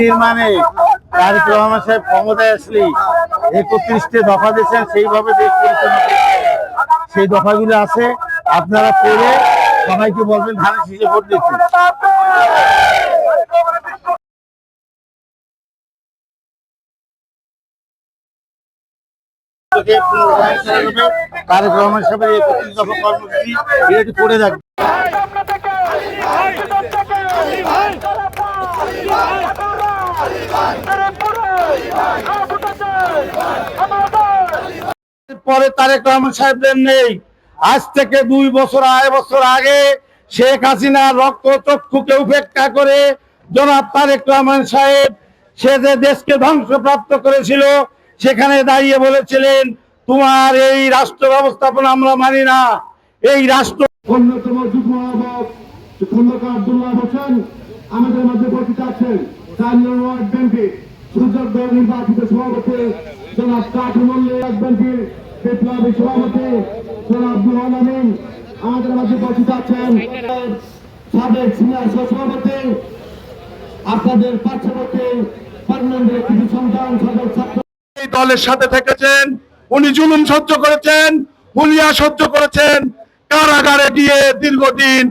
নির্মাণে সাহেব ক্ষমতায় আসলে একত্রিশটি দফা দিয়েছেন, সেইভাবে দেশ পরিচালনা। সেই দফাগুলো আছে, আপনারা পড়ে সবাইকে বলবেন, ধানের শীষে ভোট দিচ্ছি তারেক রহমান একত্রিশ কর্মসূচি, এটা পড়ে পরে তারেক রহমান সাহেবদের নেই। আজ থেকে দুই বছর, আড়াই বছর আগে শেখ হাসিনা রক্ত চক্ষুকে উপেক্ষা করে জনাব তারেক রহমান সাহেব সে যে দেশকে ধ্বংসপ্রাপ্ত করেছিল, সেখানে দাঁড়িয়ে বলেছিলেন, তোমার এই রাষ্ট্র ব্যবস্থাপনা আমরা মানি না। এই রাষ্ট্র অন্যতম যুগ্ম আহ্বায়ক খন্দকার আব্দুল্লাহ হোসেন আমাদের মধ্যে উপস্থিত আছেন চার নং ওয়ার্ড ব্যাংকের সুযোগ্য নির্বাচিত সভাপতি জনাব কাঠু মল্লিক ব্যাংকের বিপ্লবী সভাপতি জনাব আব্দুল আমিন। আমাদের মধ্যে উপস্থিত আছেন সাবেক সিনিয়র সভাপতি আপনাদের পার্শ্ববর্তী পার্লামেন্টের কিছু সন্তান সাবেক ছাত্র। দলের সাথে থেকেছেন, উনি জুলুম সহ্য করেছেন হুলিয়া সহ্য করেছেন, কারাগারে গিয়ে দীর্ঘদিন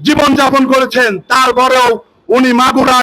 জীবনযাপন করেছেন তারপরেও উনি মাগুরা